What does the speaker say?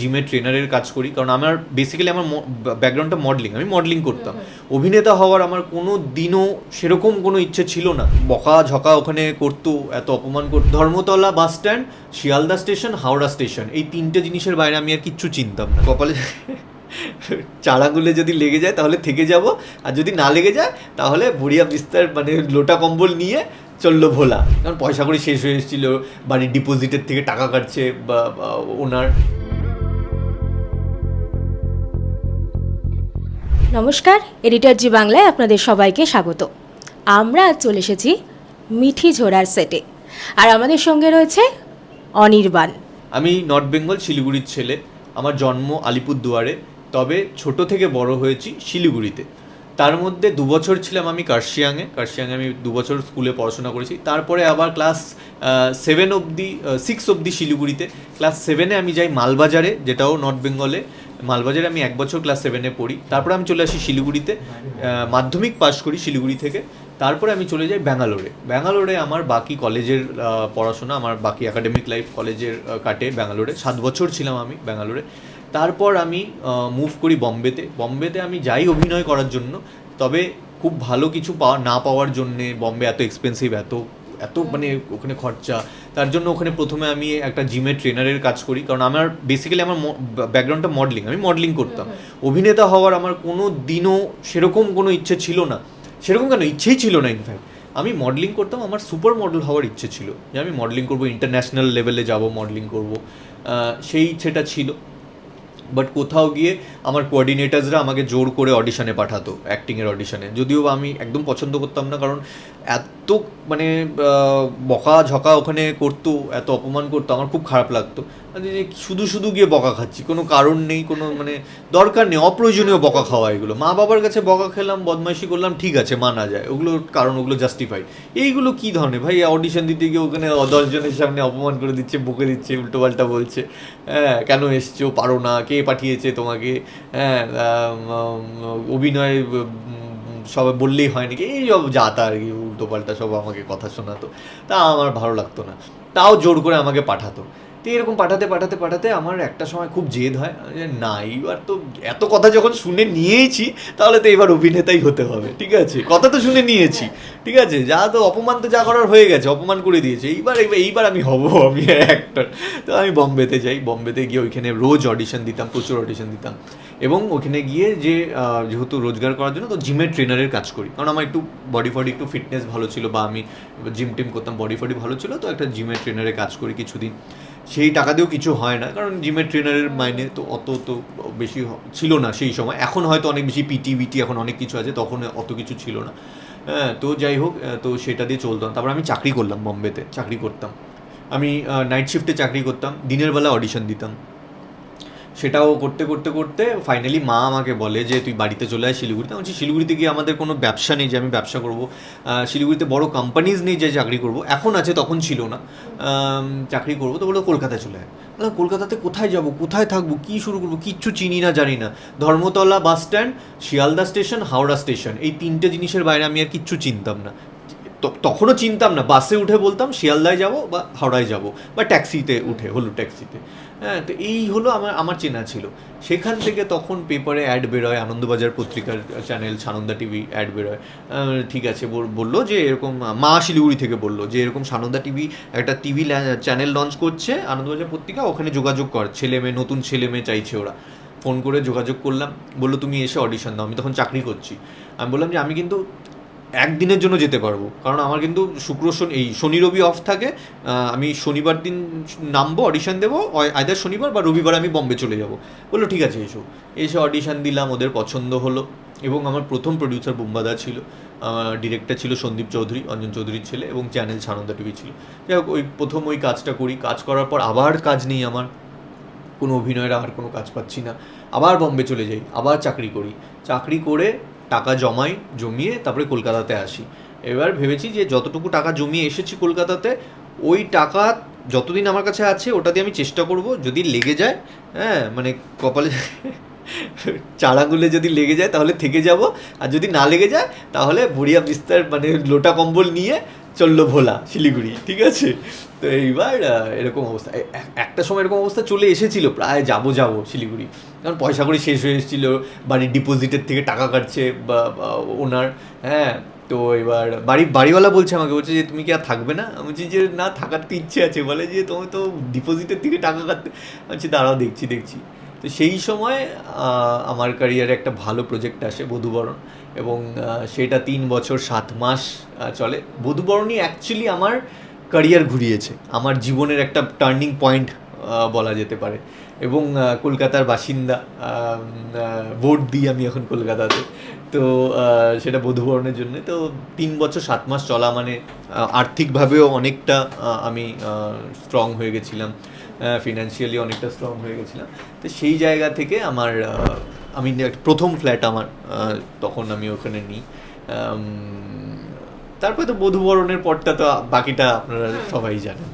জিমের ট্রেনারের কাজ করি, কারণ আমার বেসিক্যালি আমার ব্যাকগ্রাউন্ডটা মডেলিং আমি মডেলিং করতাম। অভিনেতা হওয়ার আমার কোনো দিনও সেরকম কোনো ইচ্ছে ছিল না। বকা ঝকা ওখানে করতো, এত অপমান করতো। Dharmatala bus stand, Sealdah station, Howrah station, এই তিনটে জিনিসের বাইরে আমি আর কিচ্ছু চিনতাম না। কপালে চারাগুলো যদি লেগে যায় তাহলে থেকে যাব, আর যদি না লেগে যায় তাহলে ভুড়িয়া বিস্তার মানে লোটা কম্বল নিয়ে চলল ভোলা। কারণ পয়সা করে শেষ হয়ে এসেছিল, বাড়ির ডিপোজিটের থেকে টাকা কাটছে বা, ওনার। নমস্কার এডিটর জি বাংলায় আপনাদের সবাইকে স্বাগত। আমরা চলে এসেছি মিঠি ঝোড়ার সেটে আর আমাদের সঙ্গে রয়েছে অনির্বাণ। আমি নর্থ বেঙ্গল শিলিগুড়ির ছেলে। আমার জন্ম আলিপুরদুয়ারে, তবে ছোট থেকে বড় হয়েছি শিলিগুড়িতে। তার মধ্যে দু বছর ছিলাম আমি কার্শিয়াংয়ে। কার্শিয়াংয়ে আমি দু বছর স্কুলে পড়াশোনা করেছি। তারপরে আবার ক্লাস সেভেন অবধি সিক্স অবধি শিলিগুড়িতে। ক্লাস সেভেনে আমি যাই মালবাজারে, যেটাও নর্থ বেঙ্গলে মালবাজারে আমি এক বছর ক্লাস সেভেনে পড়ি। তারপরে আমি চলে আসি শিলিগুড়িতে। মাধ্যমিক পাশ করি শিলিগুড়ি থেকে। তারপরে আমি চলে যাই ব্যাঙ্গালোরে। ব্যাঙ্গালোরে আমার বাকি কলেজের পড়াশোনা, আমার বাকি একাডেমিক লাইফ কলেজের কাটে ব্যাঙ্গালোরে। সাত বছর ছিলাম আমি ব্যাঙ্গালোরে। তারপর আমি মুভ করি বম্বেতে। বম্বেতে আমি যাই অভিনয় করার জন্য। তবে খুব ভালো কিছু পাওয়া, না পাওয়ার জন্যে বম্বে এত এক্সপেন্সিভ এত এত মানে ওখানে খরচা। তার জন্য ওখানে প্রথমে আমি একটা জিমের ট্রেনারের কাজ করি। কারণ আমার বেসিক্যালি আমার ব্যাকগ্রাউন্ডটা মডেলিং আমি মডেলিং করতাম। অভিনেতা হওয়ার আমার কোনো দিনও সেরকম কোনো ইচ্ছে ছিল না। সেরকম কেন? ইচ্ছেই ছিল না ইনফ্যাক্ট আমি মডেলিং করতাম আমার সুপার মডেল হওয়ার ইচ্ছে ছিল। যে আমি মডেলিং করব ইন্টারন্যাশনাল লেভেলে যাব মডেলিং করব। সেই ইচ্ছেটা ছিল। বাট কোথাও গিয়ে আমার কোঅর্ডিনেটার্সরা আমাকে জোর করে অডিশনে পাঠাতো অ্যাক্টিংয়ের অডিশনে যদিও আমি একদম পছন্দ করতাম না, কারণ এত মানে বকা ঝকা ওখানে করতো, এত অপমান করতো, আমার খুব খারাপ লাগতো। শুধু শুধু গিয়ে বকা খাচ্ছি, কোনো কারণ নেই, কোনো মানে দরকার নেই, অপ্রয়োজনীয় বকা খাওয়া এগুলো। মা বাবার কাছে বকা খেলাম, বদমাইশি করলাম, ঠিক আছে, মানা যায়, ওগুলোর কারণ, ওগুলো জাস্টিফাই এইগুলো কি ধরনের? ভাই অডিশন দিতে গিয়ে ওখানে দশজনের সামনে অপমান করে দিচ্ছে, বকে দিচ্ছে, উল্টোপাল্টা বলছে হ্যাঁ কেন এসছো? পারো না, কে পাঠিয়েছে তোমাকে? হ্যাঁ অভিনয় সবাই বললেই হয় নাকি? এই সব যাতা আর কি, উল্টোপাল্টা সব আমাকে কথা শোনাতো। তা আমার ভালো লাগতো না। তাও জোর করে আমাকে পাঠাতো। তো এরকম পাঠাতে পাঠাতে পাঠাতে আমার একটা সময় খুব জেদ হয়। যে না, এইবার তো এত কথা যখন শুনে নিয়েইছি তাহলে তো এবার অভিনেতাই হতে হবে, ঠিক আছে? কথা তো শুনে নিয়েছি, ঠিক আছে? যা তো অপমান তো যা করার হয়ে গেছে, অপমান করে দিয়েছে। এইবার এইবার আমি হব, আমি অ্যাক্টর তো আমি বম্বেতে যাই, বম্বেতে গিয়ে ওইখানে রোজ অডিশন দিতাম, প্রচুর অডিশন দিতাম। এবং ওখানে গিয়ে যে যেহেতু রোজগার করার জন্য, তো জিমের ট্রেনারের কাজ করি। কারণ আমার একটু বডি ফডি একটু ফিটনেস ভালো ছিল, বা আমি জিম টিম করতাম বডি ফডি ভালো ছিল, তো একটা জিমের ট্রেনারের কাজ করি কিছুদিন। সেই টাকা দিয়েও কিছু হয় না, কারণ জিমের ট্রেনারের মাইনে তো অত তো বেশি ছিল না সেই সময়। এখন হয়তো অনেক বেশি পিটি বিটি এখন অনেক কিছু আছে, তখন অত কিছু ছিল না। হ্যাঁ তো যাই হোক তো সেটা দিয়ে চলতাম তারপর আমি চাকরি করলাম বম্বেতে, চাকরি করতাম। আমি নাইট শিফটে চাকরি করতাম, দিনের বেলা অডিশন দিতাম। সেটাও করতে করতে করতে ফাইনালি মা আমাকে বলে যে তুই বাড়িতে চলে আয় শিলিগুড়িতে। আমি বলছি শিলিগুড়িতে গিয়ে আমাদের কোনো ব্যবসা নেই যে আমি ব্যবসা করব। শিলিগুড়িতে বড় কোম্পানিজ নেই যে চাকরি করব। এখন আছে তখন ছিল না। চাকরি করব তো বলল কলকাতায় চলে আয়। বললাম, কলকাতাতে কোথায় যাব? কোথায় থাকব? কী শুরু করব? কিচ্ছু চিনি না জানি না। Dharmatala bus stand Sealdah station Howrah station এই তিনটে জিনিসের বাইরে আমি আর কিচ্ছু চিনতাম না। তখনও চিনতাম না, বাসে উঠে বলতাম, শিয়ালদায় যাব বা হাওড়ায় যাব বা ট্যাক্সিতে উঠে হলো ট্যাক্সিতে। হ্যাঁ তো এই হলো আমার আমার চেনা ছিল। সেখান থেকে তখন পেপারে অ্যাড বেরোয়, আনন্দবাজার পত্রিকার চ্যানেল সানন্দা টিভি অ্যাড বেরোয়। ঠিক আছে, বল- বলল যে এরকম, মা শিলিগুড়ি থেকে বলল যে এরকম সানন্দা টিভি একটা টিভি চ্যানেল লঞ্চ করছে, আনন্দবাজার পত্রিকা, ওখানে যোগাযোগ কর, ছেলে মেয়ে, নতুন ছেলে মেয়ে চাইছে ওরা। ফোন করে যোগাযোগ করলাম, বলল, তুমি এসে অডিশন দাও। আমি তখন চাকরি করছি। আমি বললাম যে, আমি কিন্তু একদিনের জন্য যেতে পারব। কারণ আমার কিন্তু শুক্র, শনি, এই শনি, রবি অফ থাকে। আমি শনিবার দিন নামবো অডিশন দেবো আয়দার শনিবার বা রবিবার আমি বম্বে চলে যাব। বলল, ঠিক আছে, এসো। এসে অডিশন দিলাম, ওদের পছন্দ হলো এবং আমার প্রথম প্রডিউসার বুম্বাদা ছিল। ডিরেক্টর ছিল সন্দীপ চৌধুরী, অঞ্জন চৌধুরীর ছেলে এবং চ্যানেল সানন্দা টিভি ছিল। যাই হোক, ওই প্রথম ওই কাজটা করি। কাজ করার পর আবার কাজ নেই আমার। কোনো অভিনয়ের আর কোনো কাজ পাচ্ছি না। আবার বম্বে চলে যাই, আবার চাকরি করি। চাকরি করে টাকা জমাই, জমিয়ে তারপরে কলকাতাতে আসি। এবার ভেবেছি যে যতটুকু টাকা জমিয়ে এসেছি কলকাতাতে, ওই টাকা যতদিন আমার কাছে আছে, ওটা দিয়ে আমি চেষ্টা করব যদি লেগে যায় হ্যাঁ মানে কপালে চারাগুলো যদি লেগে যায় তাহলে থেকে যাব। আর যদি না লেগে যায়, তাহলে ভুড়িয়া বিস্তার মানে লোটা কম্বল নিয়ে চলল ভোলা শিলিগুড়ি, ঠিক আছে? তো এইবার এরকম অবস্থা। একটা সময় এরকম অবস্থা চলে এসেছিল, প্রায় যাব যাব শিলিগুড়ি। কারণ পয়সা করি শেষ হয়ে এসেছিল বাড়ির ডিপোজিটের থেকে টাকা কাটছে বা ওনার হ্যাঁ? তো এবার বাড়ি, বাড়িওয়ালা বলছে আমাকে, বলছে যে, তুমি কি আর থাকবে না? আমি বলছি যে, না, থাকার তো ইচ্ছে আছে। বলে যে তুমি তো ডিপোজিটের থেকে টাকা কাটতে আমি দাঁড়াও, দেখছি দেখছি। তো সেই সময় আমার ক্যারিয়ারে একটা ভালো প্রজেক্ট আসে বধুবরণ এবং সেটা তিন বছর সাত মাস চলে। বধুবরণই অ্যাকচুয়ালি আমার ক্যারিয়ার ঘুরিয়েছে। আমার জীবনের একটা টার্নিং পয়েন্ট বলা যেতে পারে। এবং কলকাতার বাসিন্দা ভোট দিই আমি এখন কলকাতাতে। তো সেটা বধুবরণের জন্য। তো তিন বছর সাত মাস চলা মানে আর্থিকভাবেও অনেকটা আমি স্ট্রং হয়ে গেছিলাম। ফিনান্সিয়ালি অনেকটা স্ট্রং হয়ে গেছিলাম। তো সেই জায়গা থেকে আমার আমি একটা প্রথম ফ্ল্যাট আমার তখন আমি ওখানে নিই। তারপরে তো বধুবরণের পরটা তো বাকিটা আপনারা সবাই জানেন।